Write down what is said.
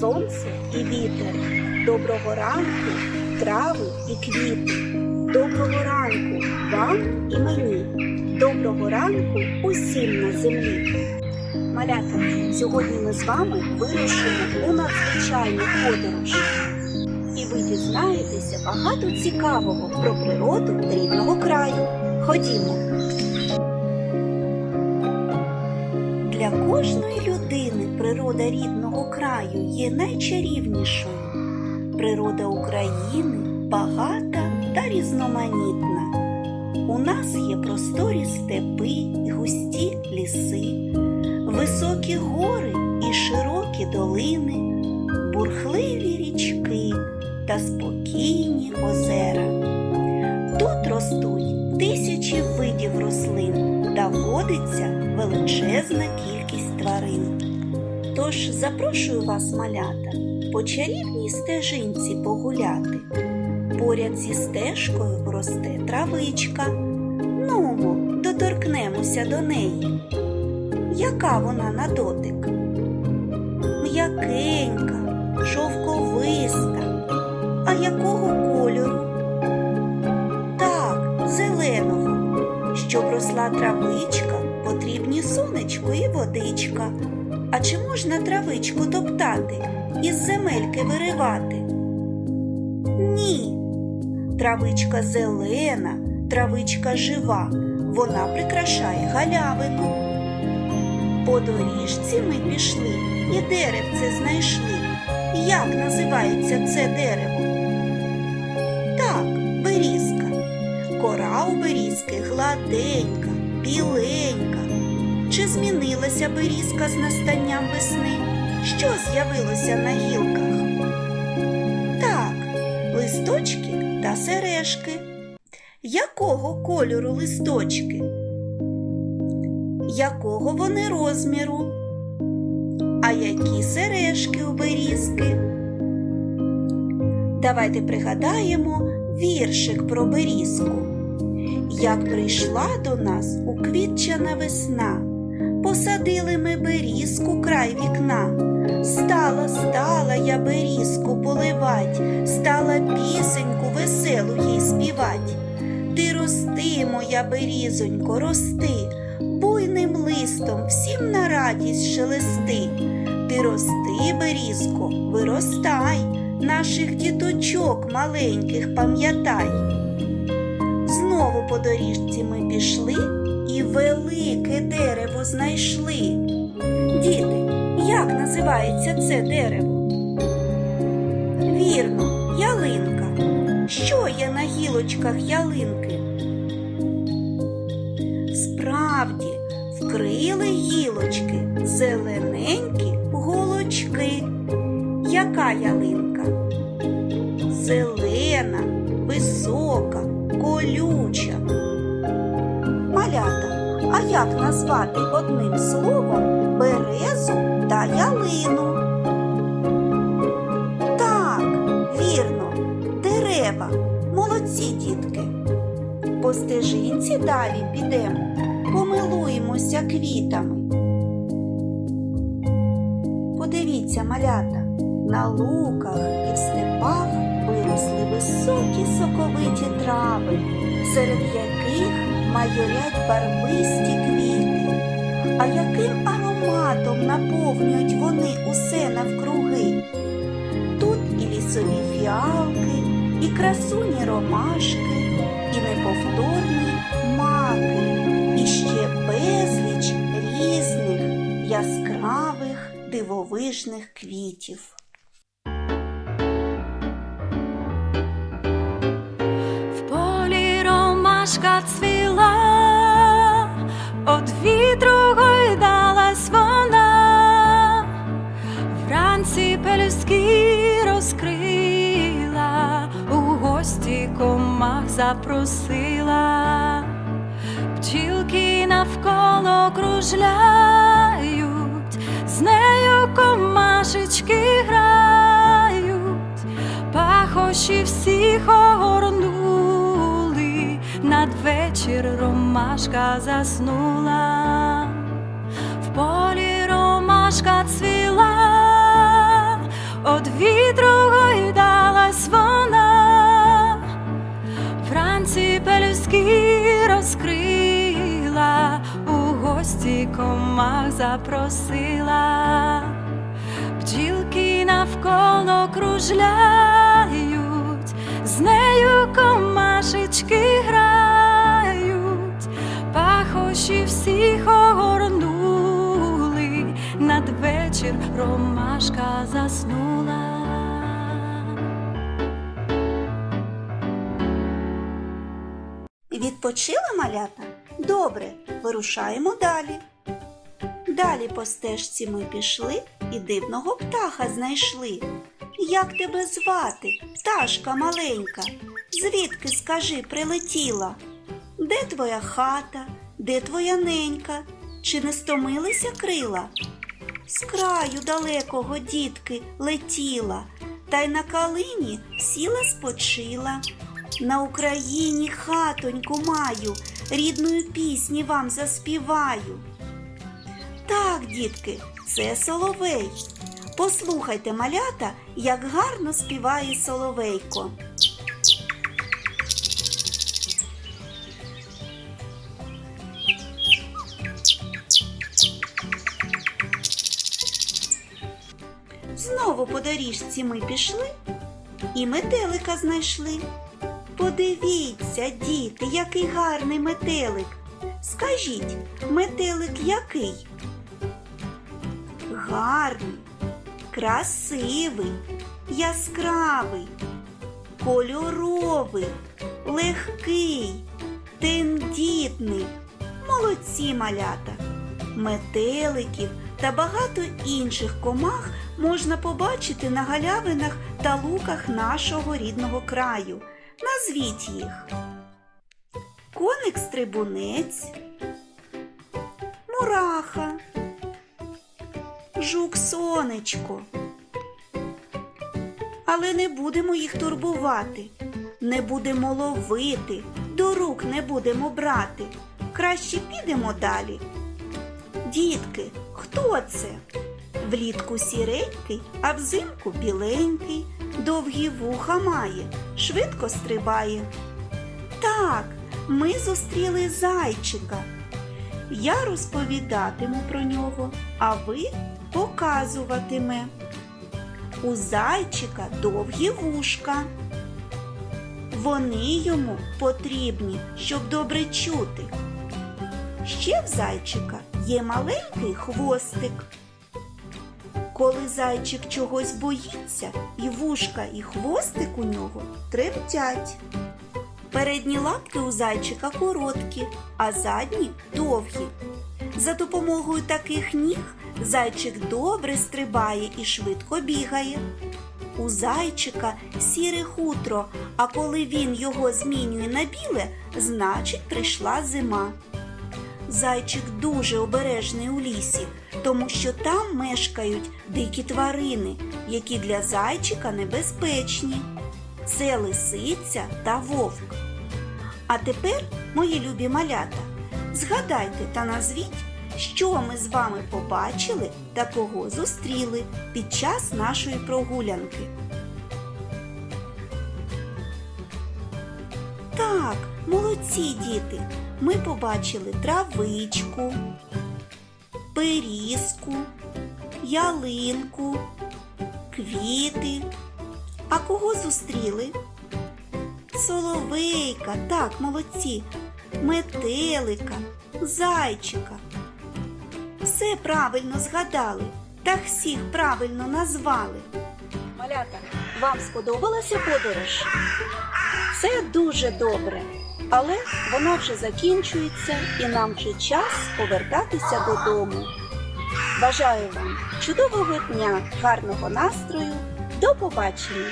сонце і вітер. Доброго ранку, трави і квіти. Доброго ранку вам і мені. Доброго ранку усім на землі. Малята, сьогодні ми з вами вирушимо у надзвичайну подорож. І ви дізнаєтеся багато цікавого про природу рідного краю. Ходімо. Для кожної природа рідного краю є найчарівнішою. Природа України багата та різноманітна. У нас є просторі степи й густі ліси, високі гори і широкі долини, бурхливі річки та спокійні озера. Тут ростуть тисячі видів рослин та водиться величезна кількість тварин. Тож запрошую вас, малята, по чарівній стежинці погуляти. Поряд зі стежкою росте травичка. Нумо, доторкнемося до неї. Яка вона на дотик? М'якенька, шовковиста. А якого кольору? Так, зеленого. Щоб росла травичка, потрібні сонечко і водичка. А чи можна травичку топтати із земельки виривати? Ні. Травичка зелена, травичка жива, вона прикрашає галявину. По доріжці ми пішли і деревце знайшли. Як називається це дерево? Так, берізка. Кора у берізки гладенька, біленька. Чи змінилася берізка з настанням весни? Що з'явилося на гілках? Так, листочки та сережки. Якого кольору листочки? Якого вони розміру? А які сережки у берізки? Давайте пригадаємо віршик про берізку. Як прийшла до нас уквітчана весна, посадили ми берізку край вікна. Стала, стала я берізку поливать, стала пісеньку веселу їй співать. Ти рости, моя берізонько, рости, буйним листом всім на радість шелести. Ти рости, берізко, виростай, наших діточок маленьких пам'ятай. Знову по доріжці ми пішли велике дерево знайшли. Діти, як називається це дерево? Вірно, ялинка. Що є на гілочках ялинки? Справді, вкрили гілочки зелененькі голочки. Яка ялинка? Зелена, висока, колюча. Як назвати одним словом березу та ялину? Так, вірно, дерева. Молодці, дітки. По стежинці далі підемо, помилуємося квітами. Подивіться, малята, на луках і в степах виросли високі соковиті трави, серед яких майорять барвисті квіти. А яким ароматом наповнюють вони усе навкруги? Тут і лісові фіалки, і красуні ромашки, і неповторні маки, і ще безліч різних яскравих дивовижних квітів. В полі ромашка цвіла, запросила, пчілки навколо кружляють, з нею комашечки грають, пахощі всіх огорнули, надвечір ромашка заснула, в полі ромашка цвіла, запросила, бджілки навколо кружляють, з нею комашечки грають, пахощі всіх огорнули, надвечір ромашка заснула. Відпочили малята? Добре, вирушаємо далі. Далі по стежці ми пішли і дивного птаха знайшли. Як тебе звати, пташка маленька? Звідки, скажи, прилетіла? Де твоя хата, де твоя ненька? Чи не стомилися крила? З краю далекого дітки летіла, та й на калині сіла спочила. На Україні хатоньку маю, рідної пісні вам заспіваю. Так, дітки, це соловей. Послухайте, малята, як гарно співає соловейко. Знову по доріжці ми пішли і метелика знайшли. Подивіться, діти, який гарний метелик. Скажіть, метелик який? Гарний, красивий, яскравий, кольоровий, легкий, тендітний. Молодці малята. Метеликів та багато інших комах можна побачити на галявинах та луках нашого рідного краю. Назвіть їх. Коник стрибунець, мураха, жук сонечко. Але не будемо їх турбувати, не будемо ловити, до рук не будемо брати. Краще підемо далі. Дітки, хто це? Влітку сіренький, а взимку біленький, довгі вуха має, швидко стрибає. Так, ми зустріли зайчика. Я розповідатиму про нього, а ви показуватиме. У зайчика довгі вушка. Вони йому потрібні, щоб добре чути. Ще в зайчика є маленький хвостик. Коли зайчик чогось боїться, і вушка, і хвостик у нього тремтять. Передні лапки у зайчика короткі, а задні довгі. За допомогою таких ніг зайчик добре стрибає і швидко бігає. У зайчика сіре хутро, а коли він його змінює на біле, значить прийшла зима. Зайчик дуже обережний у лісі, тому що там мешкають дикі тварини, які для зайчика небезпечні. Це лисиця та вовк. А тепер, мої любі малята, згадайте та назвіть, що ми з вами побачили та кого зустріли під час нашої прогулянки. Так, молодці діти. Ми побачили травичку, берізку, ялинку, квіти. А кого зустріли? Соловейка, так, молодці, метелика, зайчика. Все правильно згадали та всіх правильно назвали. Малята, вам сподобалася подорож? Це дуже добре, але вона вже закінчується і нам вже час повертатися додому. Бажаю вам чудового дня, гарного настрою. До побачення!